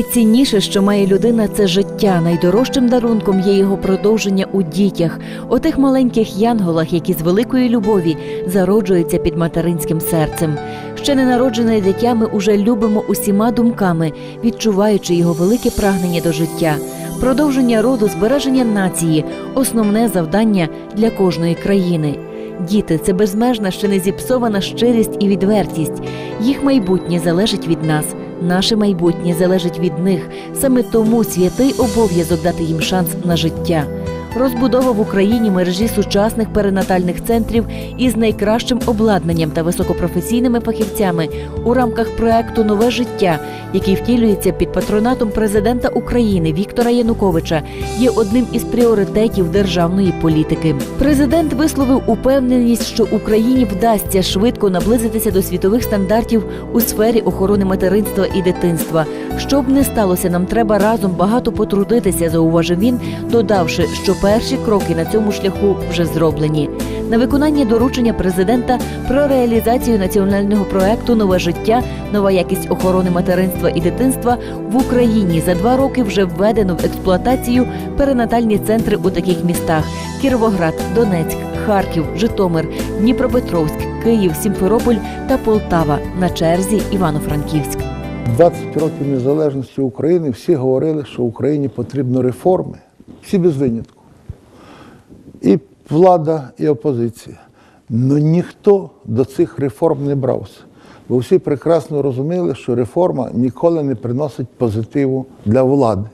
Найцінніше, що має людина, це життя. Найдорожчим дарунком є його продовження у дітях, у тих маленьких янголах, які з великої любові зароджуються під материнським серцем. Ще ненароджене дитя ми уже любимо усіма думками, відчуваючи його велике прагнення до життя. Продовження роду, збереження нації основне завдання для кожної країни. Діти це безмежна, ще не зіпсована щирість і відвертість. Їх майбутнє залежить від нас. Наше майбутнє залежить від них. Саме тому святий обов'язок дати їм шанс на життя. Розбудова в Україні мережі сучасних перинатальних центрів із найкращим обладнанням та високопрофесійними фахівцями у рамках проекту Нове життя, який втілюється під патронатом президента України Віктора Януковича, є одним із пріоритетів державної політики. Президент висловив упевненість, що Україні вдасться швидко наблизитися до світових стандартів у сфері охорони материнства і дитинства. Щоб не сталося, нам треба разом багато потрудитися, зауважив він, додавши, що перші кроки на цьому шляху вже зроблені. На виконання доручення президента про реалізацію національного проекту Нове життя, нова якість охорони материнства і дитинства в Україні за два роки вже введено в експлуатацію перинатальні центри у таких містах: Кіровоград, Донецьк, Харків, Житомир, Дніпропетровськ, Київ, Сімферополь та Полтава. На черзі Івано-Франківськ. 20 років незалежності України всі говорили, що Україні потрібно реформи. Всі без винятку. І влада, і опозиція. Ну ніхто до цих реформ не брався. Бо всі прекрасно розуміли, що реформа ніколи не приносить позитиву для влади.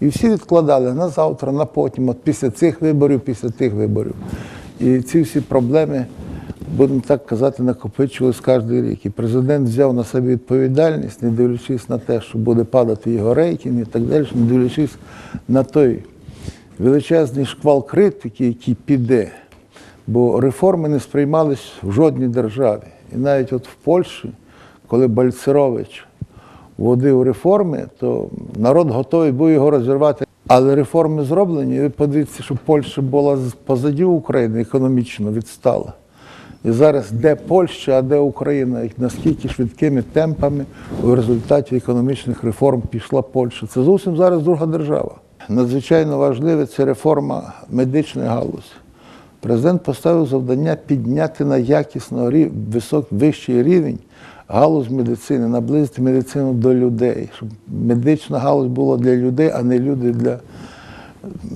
І всі відкладали на завтра, на потім, от після цих виборів, після тих виборів. І ці всі проблеми, будемо так казати, накопичувались кожен рік. І президент взяв на себе відповідальність, не дивлячись на те, що буде падати його рейтинг і так далі, не дивлячись на той величезний шквал критики, який піде. Бо реформи не сприймались в жодній державі. І навіть от в Польщі, коли Бальцерович вводив реформи, то народ готовий був його розірвати. Але реформи зроблені. І ви подивіться, що Польща була позаді України економічно відстала. І зараз де Польща, а де Україна, і наскільки швидкими темпами в результаті економічних реформ пішла Польща. Це зовсім зараз друга держава. Надзвичайно важливе це реформа медичної галузі. Президент поставив завдання підняти на якісно висок, вищий рівень галузь медицини, наблизити медицину до людей, щоб медична галузь була для людей, а не люди для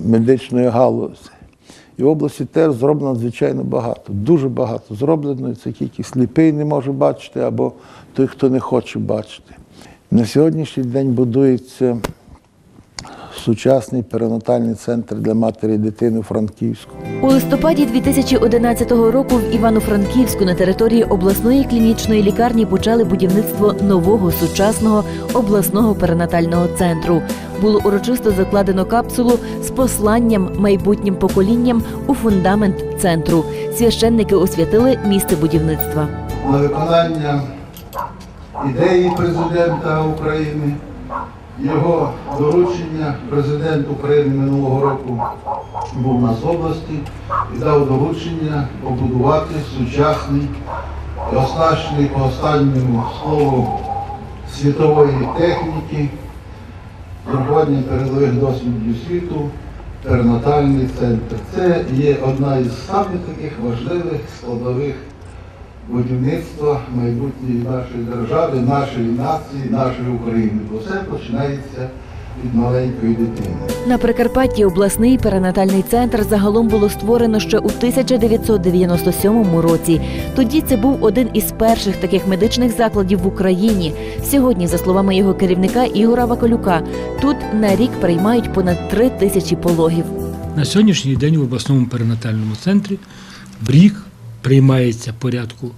медичної галузі. І в області теж зроблено надзвичайно багато, дуже багато зроблено. і Це тільки сліпий не може бачити, або той, хто не хоче бачити. На сьогоднішній день будується сучасний перинатальний центр для матері і дитини у Франківську. У листопаді 2011 року в Івано-Франківську на території обласної клінічної лікарні почали будівництво нового сучасного обласного перинатального центру. Було урочисто закладено капсулу з посланням майбутнім поколінням у фундамент центру. Священники освятили місце будівництва. на виконання ідеї президента України, його доручення. Президент України минулого року був у нас в області і дав доручення побудувати сучасний оснащений по останньому слову світової техніки, з передових досвідів світу, перинатальний центр. Це є одна із самих таких важливих складових будівництва майбутньої нашої держави, нашої нації, нашої України. Бо все починається від маленької дитини. На Прикарпатті обласний перинатальний центр загалом було створено ще у 1997 році. Тоді це був один із перших таких медичних закладів в Україні. Сьогодні, за словами його керівника Ігора Ваколюка, тут на рік приймають понад три тисячі пологів. На сьогоднішній день в обласному перинатальному центрі в рік приймається порядку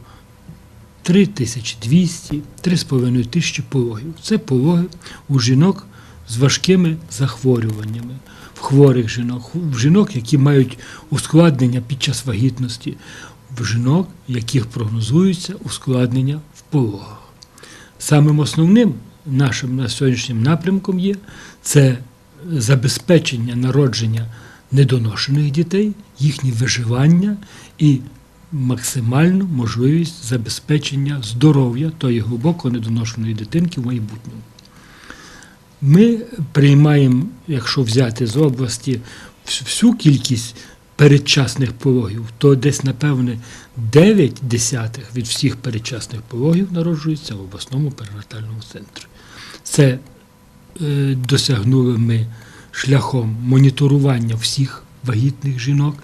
3200 3,5 тисячі пологів. Це пологи у жінок з важкими захворюваннями, в хворих жінок, в жінок, які мають ускладнення під час вагітності, в жінок, яких прогнозуються ускладнення в пологах. Самим основним нашим на сьогоднішнім напрямком є це забезпечення народження недоношених дітей, їхнє виживання і максимальну можливість забезпечення здоров'я тої глибоко недоношеної дитинки в майбутньому. Ми приймаємо, якщо взяти з області всю кількість передчасних пологів, то десь, напевне, 9 десятих від всіх передчасних пологів народжується в обласному перинатальному центрі. Це е, досягнули ми шляхом моніторування всіх вагітних жінок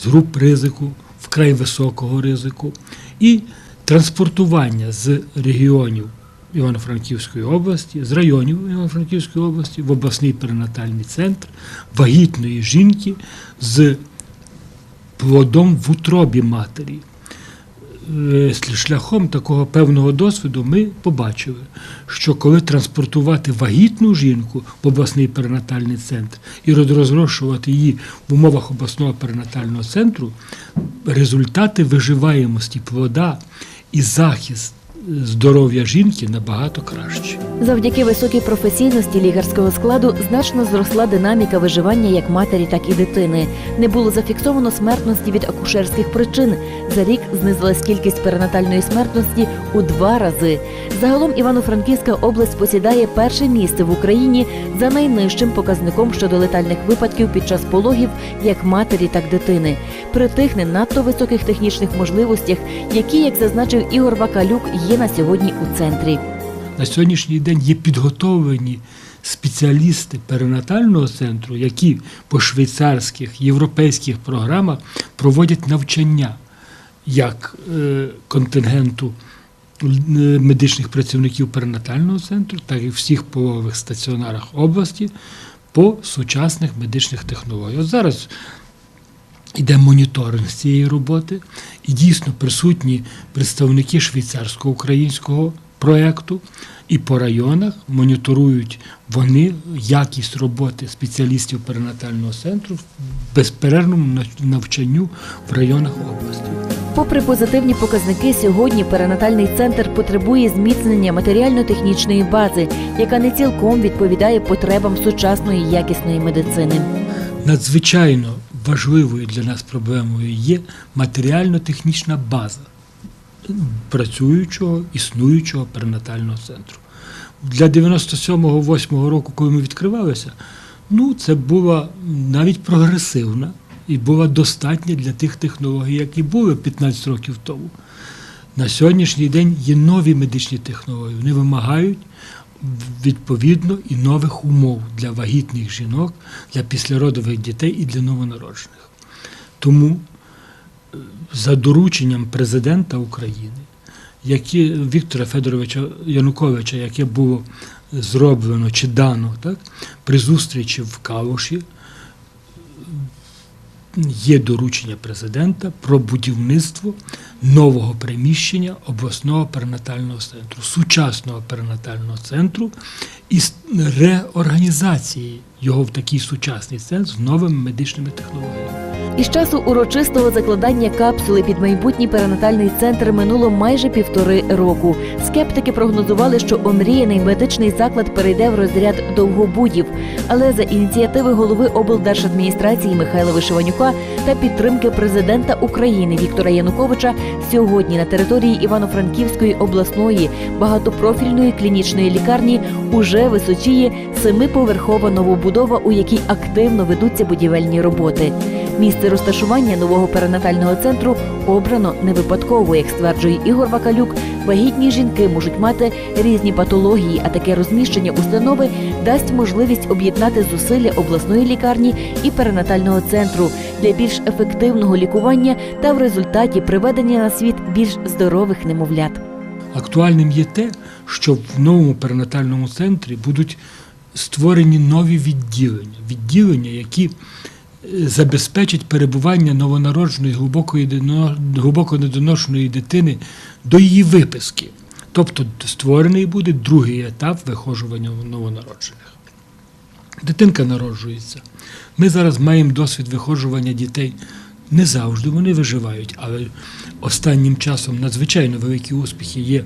з груп ризику, вкрай високого ризику, і транспортування з регіонів Івано-Франківської області, з районів Івано-Франківської області в обласний перинатальний центр вагітної жінки з плодом в утробі матері. Шляхом такого певного досвіду ми побачили, що коли транспортувати вагітну жінку в обласний перинатальний центр і розрошувати її в умовах обласного перинатального центру, результати виживаємості плода і захист здоров'я жінки набагато кращі. Завдяки високій професійності лікарського складу значно зросла динаміка виживання як матері, так і дитини. Не було зафіксовано смертності від акушерських причин. За рік знизилась кількість перинатальної смертності у два рази. Загалом Івано-Франківська область посідає перше місце в Україні за найнижчим показником щодо летальних випадків під час пологів як матері, так дитини. При тих не надто високих технічних можливостях, які, як зазначив Ігор Вакалюк, є на сьогодні у центрі. На сьогоднішній день є підготовлені спеціалісти перинатального центру, які по швейцарських європейських програмах проводять навчання як е, контингенту е, медичних працівників перинатального центру, так і всіх пологових стаціонарах області по сучасних медичних технологіях. От зараз Іде моніторинг цієї роботи, і дійсно присутні представники швейцарсько-українського проєкту, і по районах моніторують вони якість роботи спеціалістів перинатального центру в безперервному навчанню в районах області. Попри позитивні показники, сьогодні перинатальний центр потребує зміцнення матеріально-технічної бази, яка не цілком відповідає потребам сучасної якісної медицини. Надзвичайно важливою для нас проблемою є матеріально-технічна база працюючого, існуючого перинатального центру. Для 97-8 року, коли ми відкривалися, ну, це була навіть прогресивна і була достатня для тих технологій, які були 15 років тому. На сьогоднішній день є нові медичні технології. Вони вимагають відповідно і нових умов для вагітних жінок, для післяродових дітей і для новонароджених. Тому е, за дорученням президента України, які, Віктора Федоровича Януковича, яке було зроблено чи дано так, при зустрічі в Калуші, є доручення президента про будівництво нового приміщення обласного перинатального центру, сучасного перинатального центру і реорганізації його в такий сучасний центр з новими медичними технологіями. Із часу урочистого закладання капсули під майбутній перинатальний центр минуло майже півтори року. Скептики прогнозували, що омріяний медичний заклад перейде в розряд довгобудів. Але за ініціативи голови облдержадміністрації Михайла Вишиванюка та підтримки президента України Віктора Януковича сьогодні на території Івано-Франківської обласної багатопрофільної клінічної лікарні уже височіє семиповерхова новобудова, у якій активно ведуться будівельні роботи. Місце розташування нового перинатального центру обрано не випадково, як стверджує Ігор Вакалюк. Вагітні жінки можуть мати різні патології, а таке розміщення установи дасть можливість об'єднати зусилля обласної лікарні і перинатального центру для більш ефективного лікування та в результаті приведення на світ більш здорових немовлят. Актуальним є те, що в новому перинатальному центрі будуть створені нові відділення, відділення, які забезпечать перебування новонародженої глибоко недоношеної дитини до її виписки. Тобто створений буде другий етап виходжування новонароджених. Дитинка народжується. Ми зараз маємо досвід виходжування дітей. Не завжди вони виживають, але останнім часом надзвичайно великі успіхи є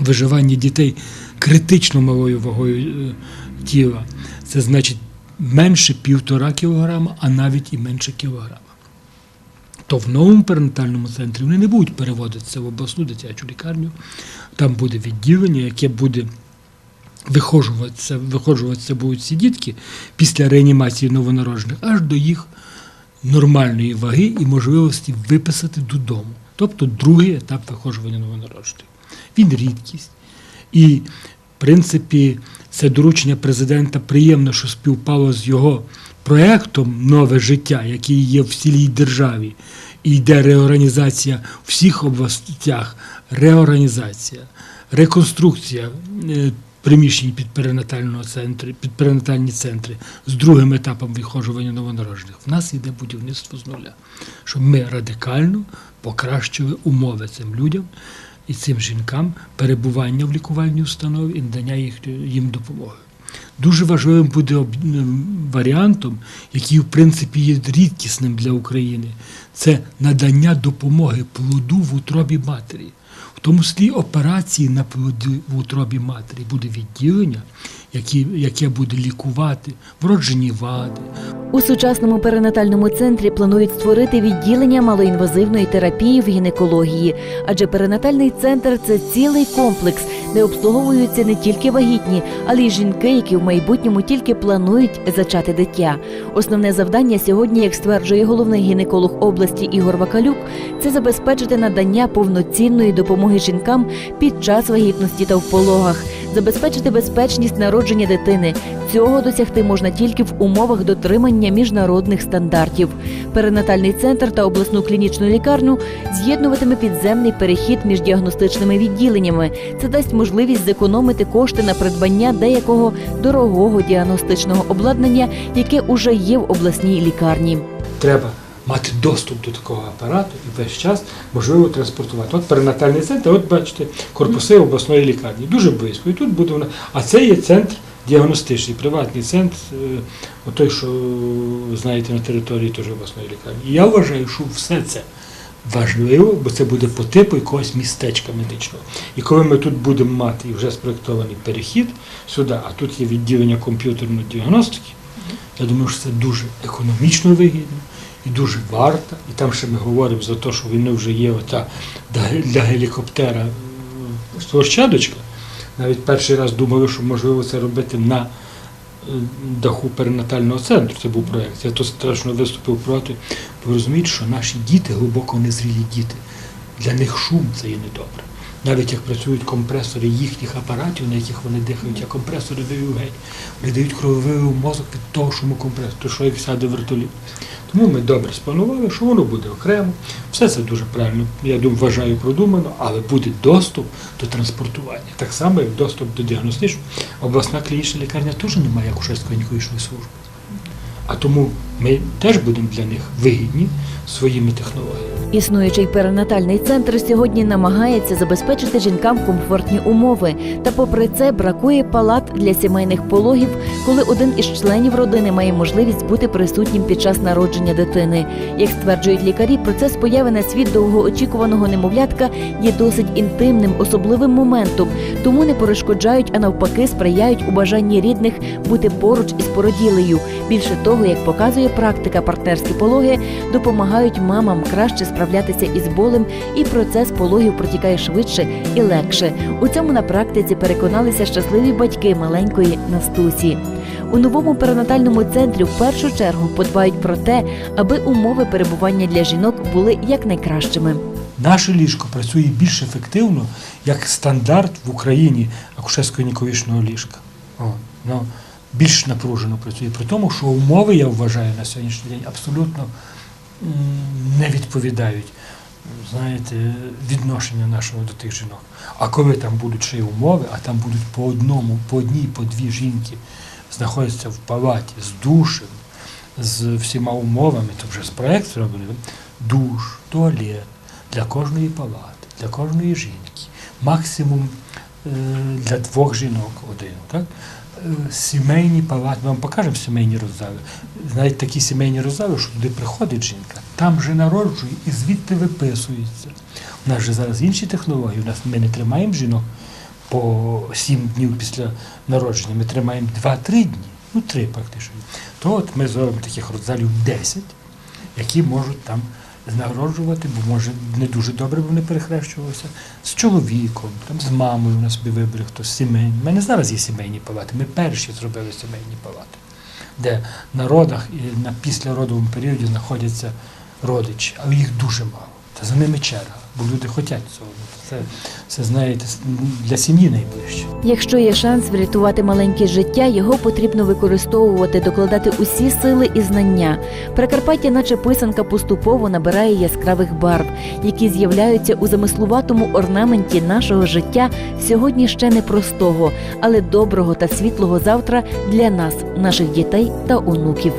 в виживанні дітей критично малою вагою е, тіла. Це значить менше півтора кілограма, а навіть і менше кілограма. То в новому перинатальному центрі вони не будуть переводитися в обласну дитячу лікарню. Там буде відділення, яке буде виходжуватися, виходжуватися будуть ці дітки після реанімації новонароджених аж до їх нормальної ваги і можливості виписати додому. Тобто другий етап виходжування новонароджених. Він рідкість. І, в принципі, це доручення президента приємно, що співпало з його проектом Нове життя, який є в цілій державі. І йде реорганізація всіх областях, реорганізація, реконструкція е, приміщень під перинатального центру, під перинатальні центри з другим етапом виходжування новонароджених. В нас йде будівництво з нуля, щоб ми радикально покращили умови цим людям і цим жінкам перебування в лікувальній установі і надання їх, їм допомоги. Дуже важливим буде варіантом, який в принципі є рідкісним для України, це надання допомоги плоду в утробі матері. В тому числі операції на плоді в утробі матері буде відділення, які, яке буде лікувати вроджені вади, У сучасному перинатальному центрі планують створити відділення малоінвазивної терапії в гінекології, адже перинатальний центр це цілий комплекс, де обслуговуються не тільки вагітні, але й жінки, які в майбутньому тільки планують зачати дитя. Основне завдання сьогодні, як стверджує головний гінеколог області Ігор Вакалюк, це забезпечити надання повноцінної допомоги жінкам під час вагітності та в пологах, забезпечити безпечність народження дитини. Цього досягти можна тільки в умовах дотримання міжнародних стандартів. Перинатальний центр та обласну клінічну лікарню з'єднуватиме підземний перехід між діагностичними відділеннями. Це дасть можливість зекономити кошти на придбання деякого дорогого діагностичного обладнання, яке уже є в обласній лікарні. треба мати доступ до такого апарату і весь час можливо транспортувати. От перинатальний центр, от бачите, корпуси обласної лікарні. Дуже близько. І тут буде вона. А це є центр діагностичний, приватний центр, е, отой, що знаєте, на території теж обласної лікарні. І я вважаю, що все це. Важливо, бо це буде по типу якогось містечка медичного. І коли ми тут будемо мати і вже спроєктований перехід сюди, а тут є відділення комп'ютерної діагностики, я думаю, що це дуже економічно вигідно і дуже варто. І там ще ми говоримо за те, що вони вже є ота для- гелікоптера е, площадочка. Навіть перший раз думали, що можливо це робити на е, даху перинатального центру. Це був проєкт. Я то страшно виступив проти. Ви розумієте, що наші діти глибоко незрілі діти. Для них шум це є недобре. Навіть як працюють компресори їхніх апаратів, на яких вони дихають, а компресори дають геть. Вони дають крововий мозок від того шуму компресору, то що як сяде вертоліт. Тому ми добре спланували, що воно буде окремо. Все це дуже правильно, я думаю, вважаю продумано, але буде доступ до транспортування. Так само, як доступ до діагностичного. Обласна клінічна лікарня теж немає як Ушельської ніколічної служби. А тому ми теж будемо для них вигідні своїми технологіями. Існуючий перинатальний центр сьогодні намагається забезпечити жінкам комфортні умови. Та, попри це, бракує палат для сімейних пологів, коли один із членів родини має можливість бути присутнім під час народження дитини. Як стверджують лікарі, процес появи на світ довгоочікуваного немовлятка є досить інтимним, особливим моментом, тому не перешкоджають, а навпаки, сприяють у бажанні рідних бути поруч із породілею. Більше того, як показує практика, партнерські пологи допомагають мамам краще справлятися із болем, і процес пологів протікає швидше і легше. У цьому на практиці переконалися щасливі батьки маленької Настусі. У новому перинатальному центрі в першу чергу подбають про те, аби умови перебування для жінок були якнайкращими. Наше ліжко працює більш ефективно як стандарт в Україні акушерсько-гінекологічного ліжка. О, ну, більш напружено працює. При тому, що умови, я вважаю, на сьогоднішній день абсолютно не відповідають знаєте, відношення нашого до тих жінок. А коли там будуть ще й умови, а там будуть по одному, по одній, по дві жінки знаходяться в палаті з душем, з всіма умовами, то вже з проєкту зроблений, душ, туалет для кожної палати, для кожної жінки, максимум е, для двох жінок один. Так? Е, Сімейні палати, ми вам покажемо сімейні роззави. Навіть такі сімейні роззави, що туди приходить жінка, там вже народжує і звідти виписується. У нас же зараз інші технології. У нас ми не тримаємо жінок по сім днів після народження, ми тримаємо 2-3 дні, ну три практично. То от ми зробимо таких родзалів 10, які можуть там Знароджувати, бо може не дуже добре бо вони перехрещувалися з чоловіком, там, з мамою у нас собі вибрали хтось сімейний. У мене зараз є сімейні палати. Ми перші зробили сімейні палати, де на родах і на післяродовому періоді знаходяться родичі, але їх дуже мало. Та за ними черга, бо люди хочуть цього. Це, це знаєте, для сім'ї найближче. Якщо є шанс врятувати маленьке життя, його потрібно використовувати, докладати усі сили і знання. Прикарпаття, наче писанка, поступово набирає яскравих барв, які з'являються у замислуватому орнаменті нашого життя сьогодні ще непростого, але доброго та світлого завтра для нас, наших дітей та онуків.